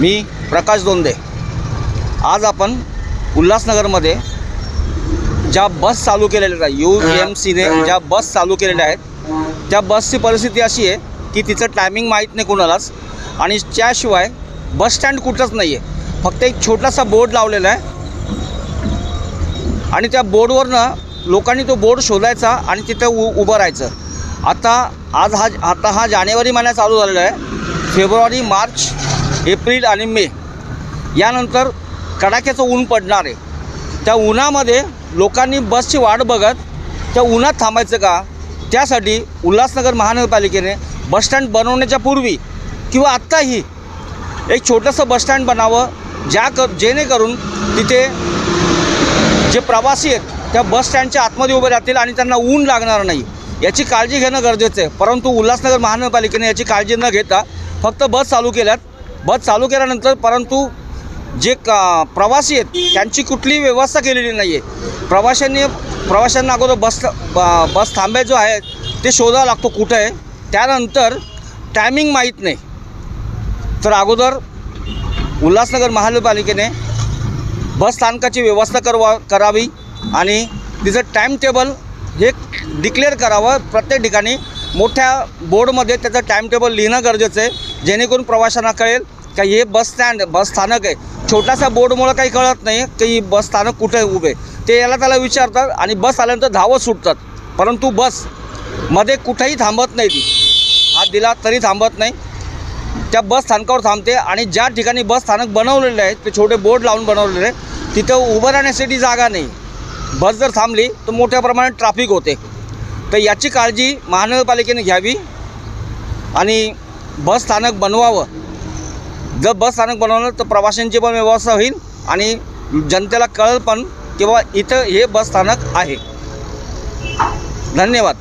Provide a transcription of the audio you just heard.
मी प्रकाश दोंदे. आज आपण उल्हासनगरमध्ये ज्या बस चालू केलेल्या आहेत यू एम सीने ज्या बस चालू केलेल्या आहेत त्या बसची परिस्थिती अशी आहे की तिचं टायमिंग माहीत नाही कोणालाच आणि त्याशिवाय बस स्टँड कुठंच नाही आहे फक्त एक छोटासा बोर्ड लावलेला आहे. आणि त्या बोर्डवरनं लोकांनी तो बोर्ड शोधायचा आणि तिथं उ उभं राहायचं. आता आज हा आता हा जानेवारी महिना चालू झालेला आहे. फेब्रुवारी मार्च एप्रिल आणि मे. यानंतर कडाक्याचं ऊन पडणार आहे. त्या उन्हामध्ये लोकांनी बसची वाट बघत त्या उन्हात थांबायचं का? त्यासाठी उल्हासनगर महानगरपालिकेने बसस्टँड बनवण्याच्या पूर्वी किंवा आत्ताही एक छोटंसं बसस्टँड बनावं ज्या क जेणेकरून तिथे जे प्रवासी आहेत त्या बसस्टँडच्या आतमध्ये उभे राहतील आणि त्यांना ऊन लागणार नाही याची काळजी घेणं गरजेचं आहे. परंतु उल्हासनगर महानगरपालिकेने याची काळजी न घेता फक्त बस चालू केल्यात. बस चालू केल्यानंतर परंतु जे का प्रवासी आहेत त्यांची कुठलीही व्यवस्था केलेली नाही आहे प्रवाशांनी प्रवाशांना अगोदर बस ब- बस थांब्या जो आहे ते शोधावं लागतो कुठं आहे. त्यानंतर टायमिंग माहीत नाही. तर अगोदर उल्हासनगर महानगरपालिकेने बस स्थानकाची व्यवस्था करवा करावी आणि तिचं टाईम टेबल हे डिक्लेअर करावं. प्रत्येक ठिकाणी मोठ्या बोर्डमध्ये त्याचं टाईम टेबल लिहिणं गरजेचं आहे. जेणेकरून प्रवाशांना कळेल का हे बस स्टँड बस स्थानक आहे. छोटासा बोर्डमुळं काही कळत नाही की बस स्थानक कुठे आहे उभे. ते याला त्याला विचारतात आणि बस आल्यानंतर धावत सुटतात. परंतु बसमध्ये कुठेही थांबत नाही ती. हात दिला तरी थांबत नाही. त्या बस स्थानकावर थांबते आणि ज्या ठिकाणी बस स्थानक बनवलेले आहेत ते छोटे बोर्ड लावून बनवलेले आहेत तिथं उभं राहण्यासाठी जागा नाही. बस जर थांबली तर मोठ्या प्रमाणात ट्रॅफिक होते. तर याची काळजी महानगरपालिकेने घ्यावी आणि बस स्थानक बनवावं. जर बस स्थानक बनवलं तर प्रवाशांची पण व्यवस्था होईल आणि जनतेला कळेल पण किंवा इथं हे बस स्थानक आहे. धन्यवाद.